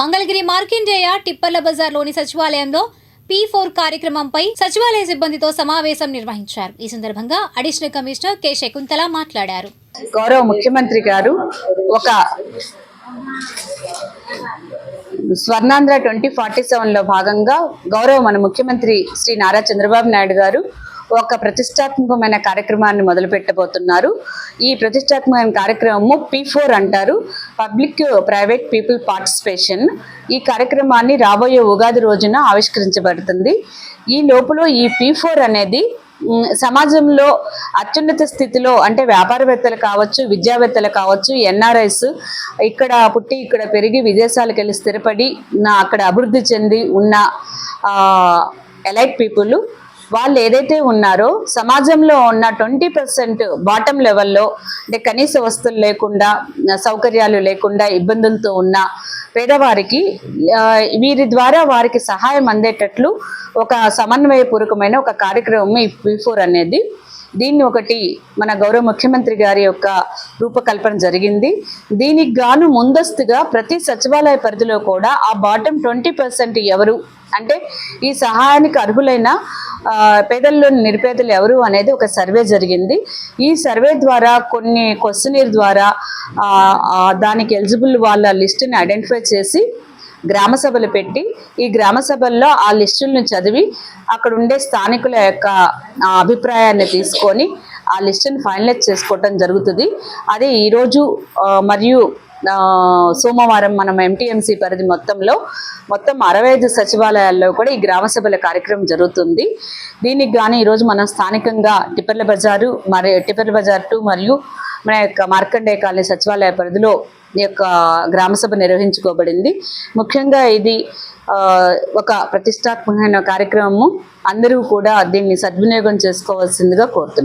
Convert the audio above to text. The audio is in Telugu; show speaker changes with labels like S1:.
S1: మంగళగిరి మార్కిండేయ టిప్పర్ల బజార్లోని సచివాలయంలో పీ ఫోర్ కార్యక్రమంపై సచివాలయ సిబ్బందితో సమావేశం నిర్వహించారు. ఈ సందర్భంగా అడిషనల్ కమిషనర్ కె శకుంతల మాట్లాడారు.
S2: గౌరవ ముఖ్యమంత్రి గారు ఒక స్వర్ణాంధ్ర ట్వంటీ ఫార్టీ సెవెన్లో భాగంగా గౌరవ మన ముఖ్యమంత్రి శ్రీ నారా చంద్రబాబు నాయుడు గారు ఒక ప్రతిష్టాత్మకమైన కార్యక్రమాన్ని మొదలు పెట్టబోతున్నారు. ఈ ప్రతిష్టాత్మకమైన కార్యక్రమము పీ ఫోర్ అంటారు. పబ్లిక్ ప్రైవేట్ పీపుల్ పార్టిసిపేషన్ ఈ కార్యక్రమాన్ని రాబోయే ఉగాది రోజున ఆవిష్కరించబడుతుంది. ఈ లోపల ఈ పీ ఫోర్ అనేది సమాజంలో అత్యున్నత స్థితిలో అంటే వ్యాపారవేత్తలు కావచ్చు విద్యావేత్తలు కావచ్చు ఎన్ఆర్ఐస్ ఇక్కడ పుట్టి ఇక్కడ పెరిగి విదేశాలకు వెళ్ళి స్థిరపడి నా అక్కడ అభివృద్ధి చెంది ఉన్న ఎలైట్ పీపుల్ వాళ్ళు ఏదైతే ఉన్నారో సమాజంలో ఉన్న ట్వంటీ పర్సెంట్ బాటమ్ లెవెల్లో అంటే కనీస వస్తువులు లేకుండా సౌకర్యాలు లేకుండా ఇబ్బందులతో ఉన్న పేదవారికి వీరి ద్వారా వారికి సహాయం అందేటట్లు ఒక సమన్వయపూర్వకమైన ఒక కార్యక్రమం ఈ అనేది దీన్ని ఒకటి మన గౌరవ ముఖ్యమంత్రి గారి యొక్క రూపకల్పన జరిగింది. దీనికి గాను ముందస్తుగా ప్రతి సచివాలయ పరిధిలో కూడా ఆ బాటం ట్వంటీ పర్సెంట్ ఎవరు అంటే ఈ సహాయానికి అర్హులైన పేదల్లోని నిరుపేదలు ఎవరు అనేది ఒక సర్వే జరిగింది. ఈ సర్వే ద్వారా కొన్ని క్వశ్చనీర్ ద్వారా దానికి ఎలిజిబుల్ వాళ్ళ లిస్టుని ఐడెంటిఫై చేసి గ్రామ సభలు పెట్టి ఈ గ్రామ సభల్లో ఆ లిస్టులను చదివి అక్కడ ఉండే స్థానికుల యొక్క అభిప్రాయాన్ని తీసుకొని ఆ లిస్టుని ఫైనలైజ్ చేసుకోవటం జరుగుతుంది. అదే ఈరోజు మరియు సోమవారం మనం ఎంటీఎంసీ పరిధి మొత్తంలో మొత్తం అరవై ఐదు సచివాలయాల్లో కూడా ఈ గ్రామ సభల కార్యక్రమం జరుగుతుంది. దీనికి కానీ ఈరోజు మనం స్థానికంగా టిప్పర్ల బజారు మరి టిప్పర్ల బజార్ టు మరియు మన యొక్క మార్కండే కాలనీ సచివాలయ పరిధిలో ఈ యొక్క గ్రామ సభ నిర్వహించుకోబడింది. ముఖ్యంగా ఇది ఆ, ఒక ప్రతిష్టాత్మకమైన కార్యక్రమము. అందరూ కూడా దీన్ని సద్వినియోగం చేసుకోవాల్సిందిగా కోరుతున్నాను